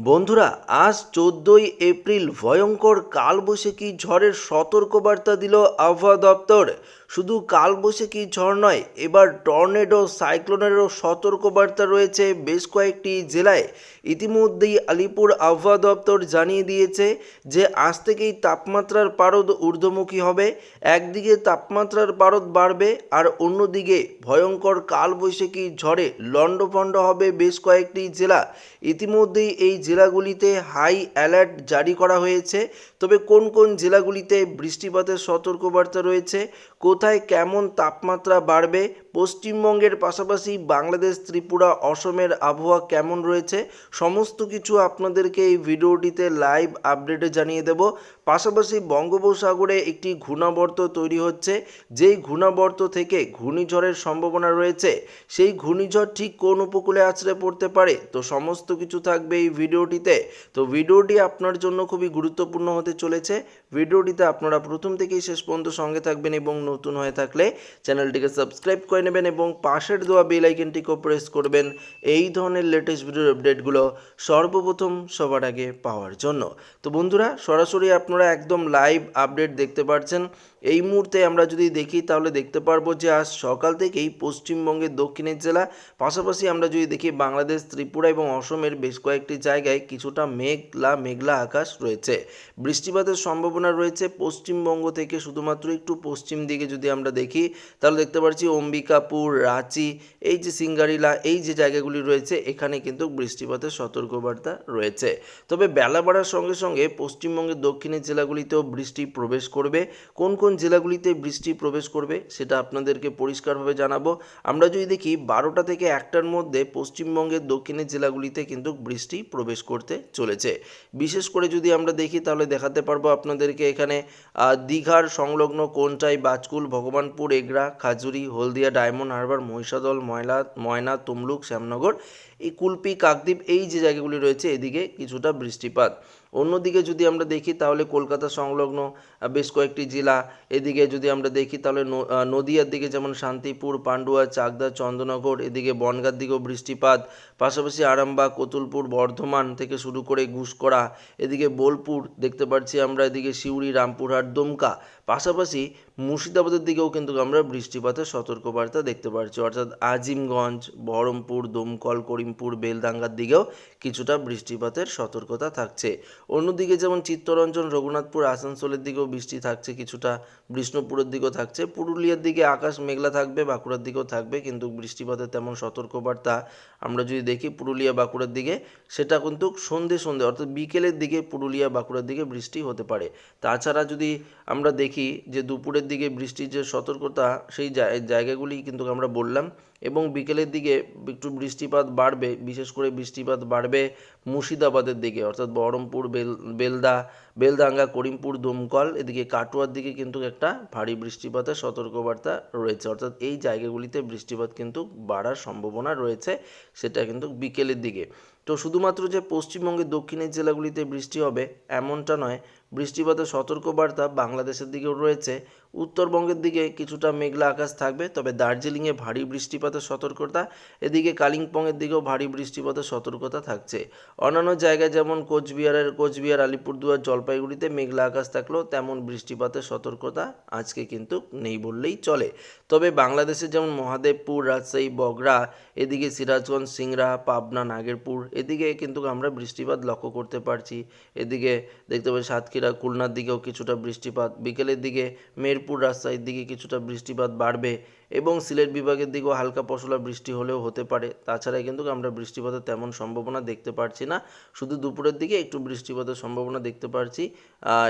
বন্ধুরা আজ চোদ্দই এপ্রিল ভয়ঙ্কর কালবৈশাখী ঝড়ের সতর্কবার্তা দিল আবহাওয়া দপ্তর। শুধু কালবৈশাখী ঝড় নয়, এবার টর্নেডো, সাইক্লোনেরও সতর্কবার্তা রয়েছে বেশ কয়েকটি জেলায়। ইতিমধ্যেই আলিপুর আবহাওয়া দপ্তর জানিয়ে দিয়েছে যে, আজ থেকেই তাপমাত্রার পারদ ঊর্ধ্বমুখী হবে। একদিকে তাপমাত্রার পারদ বাড়বে আর অন্যদিকে ভয়ঙ্কর কালবৈশাখী ঝড়ে লণ্ডভণ্ড হবে বেশ কয়েকটি জেলা। ইতিমধ্যেই এই জেলাগুলিতে হাই অ্যালার্ট জারি করা হয়েছে। তবে কোন কোন জেলাগুলিতে বৃষ্টিপাতের সতর্কবার্তা রয়েছে কোথায় কেমন তাপমাত্রা বাড়বে পশ্চিমবঙ্গের পাশাপাশি বাংলাদেশ, ত্রিপুরা, অসমের আবহাওয়া কেমন রয়েছে, সমস্ত কিছু আপনাদেরকে এই ভিডিওটিতে লাইভ আপডেটে জানিয়ে দেব। পাশাপাশি বঙ্গোপসাগরে একটি ঘূর্ণাবর্ত তৈরি হচ্ছে, যেই ঘূর্ণাবর্ত থেকে ঘূর্ণিঝড়ের সম্ভাবনা রয়েছে, সেই ঘূর্ণিঝড় ঠিক কোন উপকূলে আছড়ে পড়তে পারে, তো সমস্ত কিছু থাকবে এই ভিডিওটিতে। তো ভিডিওটি আপনার জন্য খুবই গুরুত্বপূর্ণ হতে চলেছে। ভিডিওটিতে আপনারা প্রথম থেকেই শেষ পর্যন্ত সঙ্গে থাকবেন এবং নতুন হয়ে থাকলে চ্যানেলটিকে সাবস্ক্রাইব করে নেবেন এবং পাশের দেওয়া বেল আইকনটিকেও প্রেস করবেন এই ধরনের লেটেস্ট ভিডিওর আপডেটগুলো সর্বপ্রথম সবার আগে পাওয়ার জন্য। তো বন্ধুরা, সরাসরি আপনারা একদম লাইভ আপডেট দেখতে পাচ্ছেন এই মুহূর্তে আমরা যদি দেখি, তাহলে দেখতে পারব যে আজ সকাল থেকেই পশ্চিমবঙ্গের দক্ষিণের জেলা, পাশাপাশি আমরা যদি দেখি বাংলাদেশ, ত্রিপুরা এবং অসমের বেশ কয়েকটি জায়গায় কিছুটা মেঘলা মেঘলা আকাশ রয়েছে। বৃষ্টিপাতের সম্ভাবনা রয়েছে পশ্চিমবঙ্গ থেকে শুধুমাত্র একটু পশ্চিম দিকে যদি আমরা দেখি, তাহলে দেখতে পাচ্ছি অম্বিকাপুর, রাঁচি, এই যে সিঙ্গারিলা, এই যে জায়গাগুলি রয়েছে, এখানে কিন্তু বৃষ্টিপাতের সতর্কবার্তা রয়েছে। তবে বেলা বাড়ার সঙ্গে সঙ্গে পশ্চিমবঙ্গের দক্ষিণের জেলাগুলিতেও বৃষ্টি প্রবেশ করবে। কোন কোন জেলাগুলিতে বৃষ্টি প্রবেশ করবে সেটা আপনাদেরকে পরিষ্কারভাবে জানাব। আমরা যদি দেখি, বারোটা থেকে একটার মধ্যে পশ্চিমবঙ্গের দক্ষিণের জেলাগুলিতে কিন্তু বৃষ্টি প্রবেশ করতে চলেছে। বিশেষ করে যদি আমরা দেখি, তাহলে দেখাতে পারব আপনাদেরকে এখানে দীঘার সংলগ্ন কোনটাই? বাজকুল, ভগবানপুর এগরা খাজুরি, হলদিয়া, ডায়মন্ড হারবার, মহিষাদল, ময়লা, ময়না, তমলুক, শ্যামনগর, এই কুলপি, কাকদ্বীপ, এই যে জায়গাগুলি রয়েছে, এদিকে কিছুটা বৃষ্টিপাত। অন্যদিকে যদি আমরা দেখি, তাহলে কলকাতা সংলগ্ন বেশ কয়েকটি জেলা। এদিকে যদি আমরা দেখি, তাহলে নদিয়ার দিকে যেমন শান্তিপুর, পান্ডুয়া, চাকদা চন্দ্রনগর এদিকে বনগাঁর দিকেও বৃষ্টিপাত। পাশাপাশি আরামবাগ, কতুলপুর, বর্ধমান থেকে শুরু করে ঘুষকরা এদিকে বোলপুর দেখতে পাচ্ছি আমরা, এদিকে সিউড়ি, রামপুরহাট, দুমকা। পাশাপাশি মুর্শিদাবাদের দিকেও কিন্তু আমরা বৃষ্টিপাতের সতর্কবার্তা দেখতে পাচ্ছি। অর্থাৎ আজিমগঞ্জ, বহরমপুর, দমকল, করিমপুর বেলদাঙ্গার দিকেও কিছুটা বৃষ্টিপাতের সতর্কতা থাকছে। অন্যদিকে যেমন চিত্তরঞ্জন, রঘুনাথপুর, আসানসোলের দিকেও বৃষ্টি থাকছে, কিছুটা বিষ্ণুপুরের দিকেও থাকছে। পুরুলিয়ার দিকে আকাশ মেঘলা থাকবে, বাঁকুড়ার দিকেও থাকবে, কিন্তু বৃষ্টিপাতের তেমন সতর্কবার্তা আমরা যদি দেখি পুরুলিয়া, বাঁকুড়ার দিকে, সেটা কিন্তু সন্ধে সন্ধে, অর্থাৎ বিকেলের দিকে পুরুলিয়া, বাঁকুড়ার দিকে বৃষ্টি হতে পারে। তাছাড়া যদি আমরা দেখি যে দুপুরের দিকে বৃষ্টির যে সতর্কতা, সেই জায়- জায়গাগুলি কিন্তু আমরা বললাম এবং বিকেলের দিকে একটু বৃষ্টিপাত বাড়বে, বিশেষ করে বৃষ্টিপাত বাড়বে মুর্শিদাবাদের দিকে, অর্থাৎ বহরমপুর, বেল, বেলদা বেলদাঙ্গা করিমপুর দমকল এদিকে কাটোয়ার দিকে কিন্তু একটা ভারী বৃষ্টিপাতের সতর্কবার্তা রয়েছে। অর্থাৎ এই জায়গাগুলিতে বৃষ্টিপাত কিন্তু বাড়ার সম্ভাবনা রয়েছে, সেটা কিন্তু বিকেলের দিকে। তো শুধুমাত্র যে পশ্চিমবঙ্গের দক্ষিণের জেলাগুলিতে বৃষ্টি হবে এমনটা নয় বৃষ্টিপাতের সতর্কবার্তা বাংলাদেশের দিকেও রয়েছে। উত্তরবঙ্গের দিকে কিছুটা মেঘলা আকাশ থাকবে, তবে দার্জিলিংয়ে ভারী বৃষ্টিপাতের সতর্কতা, এদিকে কালিম্পংয়ের দিকেও ভারী বৃষ্টিপাতের সতর্কতা থাকছে। অন্যান্য জায়গায় যেমন কোচবিহারের, কোচবিহার, আলিপুরদুয়ার, জলপাইগুড়িতে মেঘলা আকাশ থাকলেও তেমন বৃষ্টিপাতের সতর্কতা আজকে কিন্তু নেই বললেই চলে। তবে বাংলাদেশে যেমন মহাদেবপুর, রাজশাহী বগরা এদিকে সিরাজগঞ্জ, সিংড়া, পাবনা, নাগেরপুর, এদিকে কিন্তু আমরা বৃষ্টিপাত লক্ষ্য করতে পারছি। এদিকে দেখতে পাচ্ছি সাতক্ষীরা খুলনার দিকেও কিছুটা বৃষ্টিপাত। বিকেলের দিকে মেরপুর রাজশাহীর দিকে কিছুটা বৃষ্টিপাত বাড়বে। এবং সিলেট বিভাগের দিকেও হালকা পশলা বৃষ্টি হলেও হতে পারে। তাছাড়া কিন্তু আমরা বৃষ্টিপাতের তেমন সম্ভাবনা দেখতে পারছি না। শুধু দুপুরের দিকে একটু বৃষ্টিপাতের সম্ভাবনা দেখতে পারছি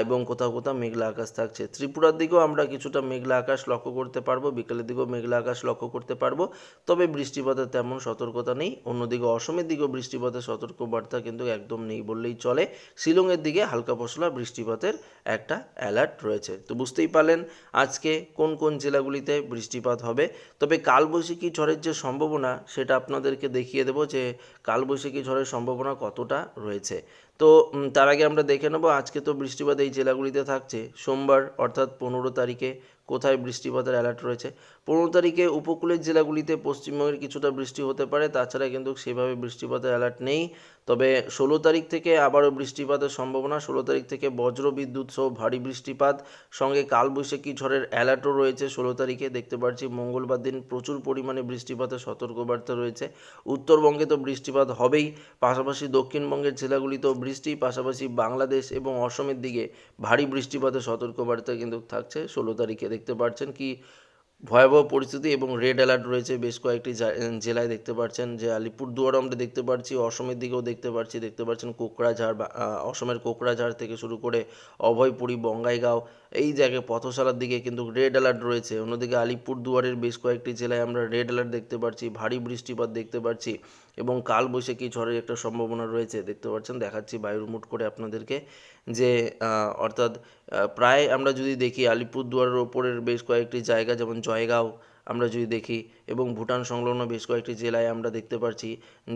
এবং কোথাও কোথাও মেঘলা আকাশ থাকছে। ত্রিপুরার দিকেও আমরা কিছুটা মেঘলা আকাশ লক্ষ্য করতে পারব, বিকেলের দিকেও মেঘলা আকাশ লক্ষ্য করতে পারব। তবে বৃষ্টিপাতের তেমন সতর্কতা নেই। অন্যদিকে অসমের দিকেও বৃষ্টিপাতের সতর্কবার্তা কিন্তু একদম নেই বললেই চলে। শিলংয়ের দিকে হালকা পশলা বৃষ্টিপাতের একটা অ্যালার্ট রয়েছে। তো বুঝতেই পারলেন আজকে কোন কোন জেলাগুলিতে বৃষ্টিপাত হবে। তবে কালবৈশাখী ঝড়ের যে সম্ভাবনা, সেটা আপনাদেরকে দেখিয়ে দেবো যে কালবৈশাখী ঝড়ের সম্ভাবনা কতটা রয়েছে। তো তার আগে আমরা দেখে নেব, আজকে তো বৃষ্টিপাত এই জেলাগুলিতে থাকছে। সোমবার, অর্থাৎ পনেরো তারিখে কোথায় বৃষ্টিপাতের অ্যালার্ট রয়েছে? পনেরো তারিখে উপকূলের জেলাগুলিতে পশ্চিমবঙ্গের কিছুটা বৃষ্টি হতে পারে, তাছাড়া কিন্তু সেভাবে বৃষ্টিপাতের অ্যালার্ট নেই। তবে ষোলো তারিখ থেকে আবারও বৃষ্টিপাতের সম্ভাবনা। ষোলো তারিখ থেকে বজ্র বিদ্যুৎ সহ ভারী বৃষ্টিপাত। সঙ্গে কালবৈশাখী ঝড়ের অ্যালার্টও রয়েছে। ষোলো তারিখে দেখতে পাচ্ছি মঙ্গলবার দিন প্রচুর পরিমাণে বৃষ্টিপাতের সতর্কবার্তা রয়েছে। উত্তরবঙ্গে তো বৃষ্টিপাত হবেই। পাশাপাশি দক্ষিণবঙ্গের জেলাগুলিতেও বৃষ্টি, পাশাপাশি বাংলাদেশ এবং অসমের দিকে ভারী বৃষ্টিপাতের সতর্কবার্তা কিন্তু থাকছে। ষোলো তারিখে দেখতে পাচ্ছেন কি ভয়াবহ পরিস্থিতি এবং রেড অ্যালার্ট রয়েছে। বেশ কয়েকটি জেলায় দেখতে পাচ্ছেন যে আলিপুরদুয়ার আমরা দেখতে পাচ্ছি অসমের দিকেও দেখতে পাচ্ছি দেখতে পাচ্ছেন কোকরাঝাড় বা অসমের কোকরাঝাড় থেকে শুরু করে অভয়পুরী, বঙ্গাইগাঁও, এই জায়গায় পথশালার দিকে কিন্তু রেড অ্যালার্ট রয়েছে। অন্যদিকে আলিপুরদুয়ারের বেশ কয়েকটি জেলায় আমরা রেড অ্যালার্ট দেখতে পাচ্ছি ভারী বৃষ্টিপাত দেখতে পাচ্ছি এবং কাল কালবৈশাখী ঝড়ের একটা সম্ভাবনা রয়েছে। দেখতে পাচ্ছেন, দেখাচ্ছি বায়ুর মুট করে আপনাদেরকে যে অর্থাৎ প্রায় আমরা যদি দেখি আলিপুরদুয়ারের ওপরের বেশ কয়েকটি জায়গা, যেমন জয়গাঁও আমরা যদি দেখি এবং ভুটান সংলগ্ন বেশ কয়েকটি জেলায় আমরা দেখতে পাচ্ছি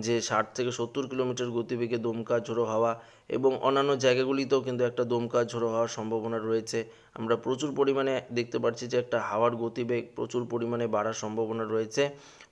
যে, ষাট থেকে সত্তর কিলোমিটার গতিবেগে দমকা ঝোড়ো হাওয়া এবং অন্যান্য জায়গাগুলিতেও কিন্তু একটা দমকা ঝোড়ো হওয়ার সম্ভাবনা রয়েছে। আমরা প্রচুর পরিমাণে দেখতে পাচ্ছি যে একটা হাওয়ার গতিবেগ প্রচুর পরিমাণে বাড়ার সম্ভাবনা রয়েছে।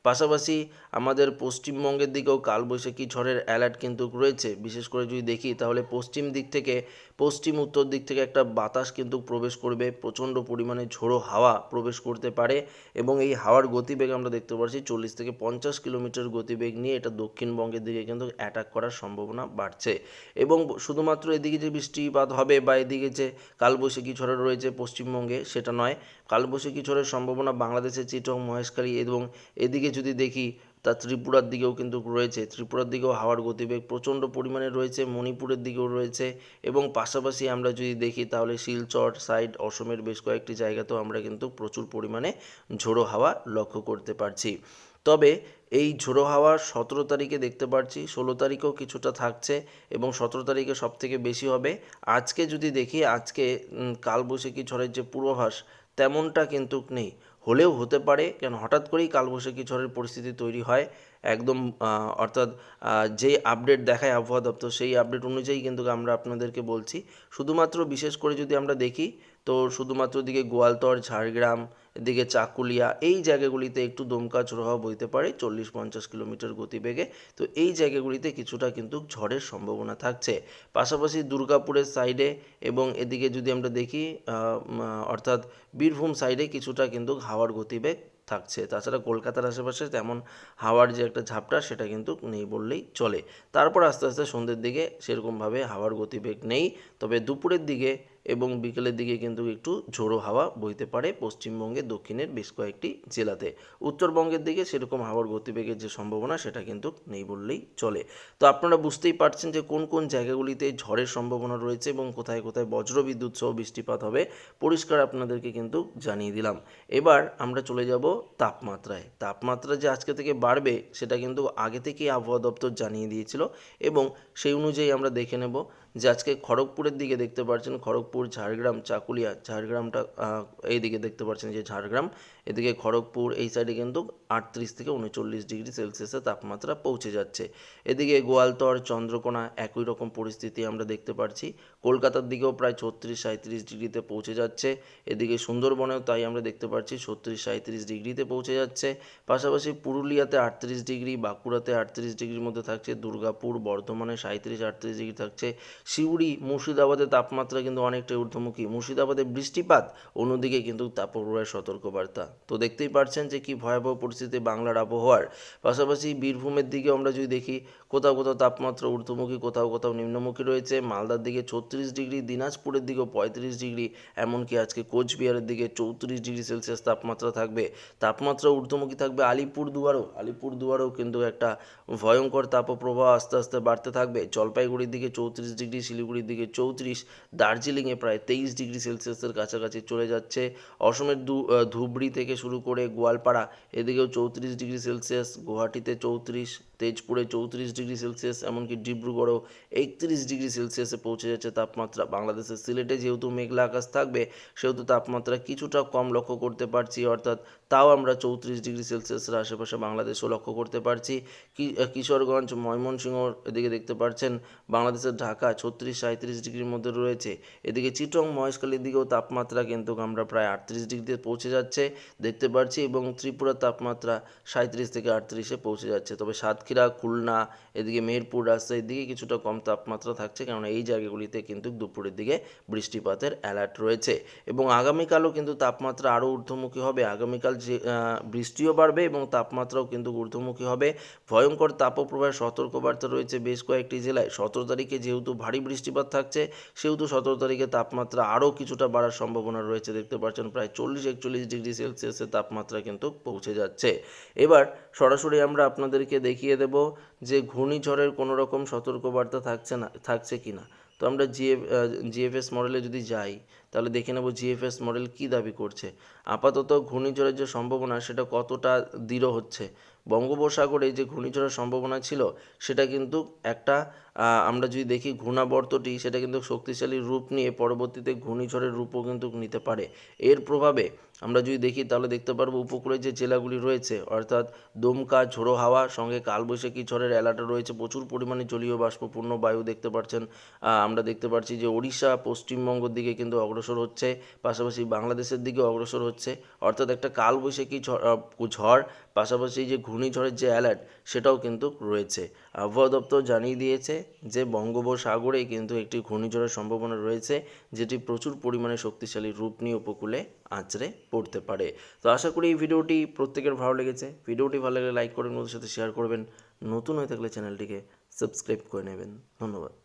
পাশাপাশি আমাদের পশ্চিমবঙ্গের দিকেও কালবৈশাখী ঝড়ের অ্যালার্ট কিন্তু রয়েছে। বিশেষ করে যদি দেখি, তাহলে পশ্চিম দিক থেকে, পশ্চিম উত্তর দিক থেকে একটা বাতাস কিন্তু প্রবেশ করবে, প্রচণ্ড পরিমাণে ঝোড়ো হাওয়া প্রবেশ করতে পারে এবং এই হাওয়ার গতিবেগ আমরা দেখতে পাচ্ছি চল্লিশ থেকে পঞ্চাশ কিলোমিটার গতিবেগ নিয়ে এটা দক্ষিণবঙ্গের দিকে কিন্তু অ্যাটাক করার সম্ভাবনা বাড়ছে। এবং শুধুমাত্র এদিকে যে বৃষ্টিপাত হবে বা এদিকে যে কালবৈশাখী ঝড় রয়েছে পশ্চিমবঙ্গে, সেটা নয়। কালবৈশাখী ঝড়ের সম্ভাবনা বাংলাদেশের চিটং, মহেশখালী এবং এদিকে যদি দেখি, তা ত্রিপুরার দিকেও কিন্তু রয়েছে। ত্রিপুরার দিকেও হাওয়ার গতিবেগ প্রচণ্ড পরিমাণে রয়েছে, মণিপুরের দিকেও রয়েছে এবং পাশাপাশি আমরা যদি দেখি, তাহলে শিলচর সাইড, অসমের বেশ কয়েকটি জায়গাতেও আমরা কিন্তু প্রচুর পরিমাণে ঝোড়ো হাওয়া লক্ষ্য করতে পারছি। তবে এই ঝোড়ো হাওয়া সতেরো তারিখে দেখতে পাচ্ছি ষোলো তারিখেও কিছুটা থাকছে এবং সতেরো তারিখে সব থেকে বেশি হবে। আজকে যদি দেখি আজকে কালবৈশাখী ঝড়ের যে পূর্বাভাস তেমনটা কিন্তু নেই। হলেও হতে পারে কেন হঠাৎ করেই কালবৈশাখী ঝড়ের পরিস্থিতি তৈরি হয়। একদম অর্থাৎ আহ, যে আপডেট দেখায় আবহাওয়া দপ্তর সেই আপডেট অনুযায়ী কিন্তু আমরা আপনাদেরকে বলছি। শুধুমাত্র বিশেষ করে যদি আমরা দেখি তো শুধুমাত্র দিকে গোয়ালতর ঝাড়গ্রাম এদিকে চাকুলিয়া, এই জায়গাগুলিতে একটু দমকা ঝোড়ো বইতে পারে, চল্লিশ পঞ্চাশ কিলোমিটার গতিবেগে। তো এই জায়গাগুলিতে কিছুটা কিন্তু ঝড়ের সম্ভাবনা থাকছে। পাশাপাশি দুর্গাপুরের সাইডে এবং এদিকে যদি আমরা দেখি অর্থাৎ বীরভূম সাইডে কিছুটা কিন্তু হাওয়ার গতিবেগ থাকছে। তাছাড়া কলকাতার আশেপাশে তেমন হাওয়ার যে একটা ঝাপটা, সেটা কিন্তু নেই বললেই চলে। তারপর আস্তে আস্তে সন্ধ্যের দিকে সেরকমভাবে হাওয়ার গতিবেগ নেই। তবে দুপুরের দিকে এবং বিকেলের দিকে কিন্তু একটু ঝোড়ো হাওয়া বইতে পারে। পশ্চিমবঙ্গের দক্ষিণের বেশ কয়েকটি জেলাতে। উত্তরবঙ্গের দিকে সেরকম হাওয়ার গতিবেগের যে সম্ভাবনা, সেটা কিন্তু নেই বললেই চলে। তো আপনারা বুঝতেই পারছেন যে কোন কোন জায়গাগুলিতে ঝড়ের সম্ভাবনা রয়েছে এবং কোথায় কোথায় বজ্রবিদ্যুৎ সহ বৃষ্টিপাত হবে, পরিষ্কার আপনাদেরকে কিন্তু জানিয়ে দিলাম। এবার আমরা চলে যাব তাপমাত্রায়। তাপমাত্রা যে আজকে থেকে বাড়বে, সেটা কিন্তু আগে থেকেই আবহাওয়া দপ্তর জানিয়ে দিয়েছিল এবং সেই অনুযায়ী আমরা দেখে নেব। যে আজকে খড়গপুরের দিকে দেখতে পারছেন খড়গপুর ঝাড়গ্রাম চাকুলিয়া ঝাড়গ্রামটা আহ, এইদিকে দেখতে পারছেন যে ঝাড়গ্রাম এদিকে খড়গপুর এই সাইডে কিন্তু আটত্রিশ থেকে উনচল্লিশ ডিগ্রি সেলসিয়াসের তাপমাত্রা পৌঁছে যাচ্ছে। এদিকে গোয়ালতর, চন্দ্রকোনা একই রকম পরিস্থিতি আমরা দেখতে পাচ্ছি কলকাতার দিকেও প্রায় ছত্রিশ সাঁত্রিশ ডিগ্রিতে পৌঁছে যাচ্ছে। এদিকে সুন্দরবনেও তাই আমরা দেখতে পাচ্ছি ছত্রিশ সাঁত্রিশ ডিগ্রিতে পৌঁছে যাচ্ছে। পাশাপাশি পুরুলিয়াতে আটত্রিশ ডিগ্রি, বাঁকুড়াতে আটত্রিশ ডিগ্রির মধ্যে থাকছে, দুর্গাপুর বর্ধমানে সাঁত্রিশ আটত্রিশ ডিগ্রি থাকছে। সিউড়ি মুর্শিদাবাদে তাপমাত্রা কিন্তু অনেকটাই ঊর্ধ্বমুখী। মুর্শিদাবাদে বৃষ্টিপাত, অন্যদিকে কিন্তু তাপপ্রবাহের সতর্কবার্তা। তো দেখতেই পারছেন যে কি ভয়াবহ পরিস্থিতি বাংলার আবহাওয়ার। পাশাপাশি বীরভূমের দিকে আমরা যদি দেখি, কোথাও কোথাও তাপমাত্রা ঊর্ধ্বমুখী, কোথাও কোথাও নিম্নমুখী রয়েছে। মালদার দিকে ছত্রিশ ডিগ্রি, দিনাজপুরের দিকেও পঁয়ত্রিশ ডিগ্রি, এমনকি আজকে কোচবিহারের দিকে চৌত্রিশ ডিগ্রি সেলসিয়াস তাপমাত্রা থাকবে। তাপমাত্রা ঊর্ধ্বমুখী থাকবে আলিপুরদুয়ারও। আলিপুরদুয়ারও কিন্তু একটা ভয়ঙ্কর তাপপ্রবাহ আস্তে আস্তে বাড়তে থাকবে। জলপাইগুড়ির দিকে চৌত্রিশ ডিগ্রি, শিলিগুড়ির দিকে চৌত্রিশ, দার্জিলিংয়ে প্রায় তেইশ ডিগ্রি সেলসিয়াসের কাছাকাছি চলে যাচ্ছে। অসমের ধুবড়ি থেকে শুরু করে গোয়ালপাড়া, এদিকেও চৌত্রিশ ডিগ্রি সেলসিয়াস গুয়াহাটিতে চৌত্রিশ তেজপুরে চৌত্রিশ ডিগ্রি সেলসিয়াস, এমনকি ডিব্রুগড়েও একত্রিশ ডিগ্রি সেলসিয়াসে পৌঁছে যাচ্ছে তাপমাত্রা। বাংলাদেশের সিলেটে যেহেতু মেঘলা আকাশ থাকবে, সেহেতু তাপমাত্রা কিছুটা কম লক্ষ্য করতে পারছি, অর্থাৎ তাও আমরা চৌত্রিশ ডিগ্রি সেলসিয়াসের আশেপাশে বাংলাদেশও লক্ষ্য করতে পারছি। কিশোরগঞ্জ, ময়মনসিংহ এদিকে দেখতে পাচ্ছেন বাংলাদেশের ঢাকা ছত্রিশ সাঁত্রিশ ডিগ্রির মধ্যে রয়েছে। এদিকে চিটং, মহেশখালীর দিকেও তাপমাত্রা কিন্তু আমরা প্রায় আটত্রিশ ডিগ্রিতে পৌঁছে যাচ্ছে, দেখতে পাচ্ছি এবং ত্রিপুরার তাপমাত্রা সাঁত্রিশ থেকে আটত্রিশে পৌঁছে যাচ্ছে। তবে সাতক্ষীরা সাতক্ষীরা খুলনা, এদিকে মেহেরপুর রাজশাহী এদিকে কিছুটা কম তাপমাত্রা থাকছে কারণ এই জায়গাগুলিতে কিন্তু দুপুরের দিকে বৃষ্টিপাতের অ্যালার্ট রয়েছে। এবং আগামীকালও কিন্তু তাপমাত্রা আরও ঊর্ধ্বমুখী হবে। আগামীকাল যে বৃষ্টিও বাড়বে এবং তাপমাত্রাও কিন্তু ঊর্ধ্বমুখী হবে। ভয়ঙ্কর তাপপ্রবাহের সতর্কবার্তা রয়েছে বেশ কয়েকটি জেলায়। সতেরো তারিখে যেহেতু ভারী বৃষ্টিপাত থাকছে, সেহেতু সতেরো তারিখে তাপমাত্রা আরও কিছুটা বাড়ার সম্ভাবনা রয়েছে। দেখতে পাচ্ছেন প্রায় চল্লিশ, একচল্লিশ ডিগ্রি সেলসিয়াসের তাপমাত্রা কিন্তু পৌঁছে যাচ্ছে। এবার সরাসরি আমরা আপনাদেরকে দেখিয়ে দেব যে ঘূর্ণিঝড়ের কোনো রকম সতর্কবার্তা থাকছে না, থাকছে কি না তো আমরা জিএফ জিএফএস মডেলে যদি যাই, তাহলে দেখে নেব জিএফএস মডেল কী দাবি করছে। আপাতত ঘূর্ণিঝড়ের যে সম্ভাবনা, সেটা কতটা দৃঢ় হচ্ছে? বঙ্গোপসাগরে যে ঘূর্ণিঝড়ের সম্ভাবনা ছিল, সেটা কিন্তু একটা আমরা যদি দেখি ঘূর্ণাবর্তটি, সেটা কিন্তু শক্তিশালী রূপ নিয়ে পরবর্তীতে ঘূর্ণিঝড়ের রূপও কিন্তু নিতে পারে। এর প্রভাবে আমরা যদি দেখি, তাহলে দেখতে পারব উপকূলের যে জেলাগুলি রয়েছে, অর্থাৎ দমকা, ঝোড়ো হাওয়া, সঙ্গে কালবৈশাখী ঝড়ের অ্যালার্টও রয়েছে, প্রচুর পরিমাণে জলীয় বাষ্পপূর্ণ বায়ু দেখতে পাচ্ছেন। আমরা দেখতে পাচ্ছি যে ওড়িশা পশ্চিমবঙ্গের দিকে কিন্তু অগ্রসর হচ্ছে, পাশাপাশি বাংলাদেশের দিকে অগ্রসর হচ্ছে, অর্থাৎ একটা কালবৈশাখী ঝড় পাশাপাশি যে ঘূর্ণিঝড়ের যে অ্যালার্ট সেটাও কিন্তু রয়েছে। আবহাওয়া দপ্তর জানিয়ে দিয়েছে যে বঙ্গোপসাগরে কিন্তু একটি ঘূর্ণিঝড়ের সম্ভাবনা রয়েছে, যেটি প্রচুর পরিমাণে শক্তিশালী রূপ নিয়ে উপকূলে আঁচড়ে পড়তে পারে। তো আশা করি এই ভিডিওটি প্রত্যেকের ভালো লেগেছে। ভিডিওটি ভালো লাগলে লাইক করবেন ওদের সাথে শেয়ার করবেন। নতুন হয়ে থাকলে চ্যানেলটিকে সাবস্ক্রাইব করে নেবেন। ধন্যবাদ।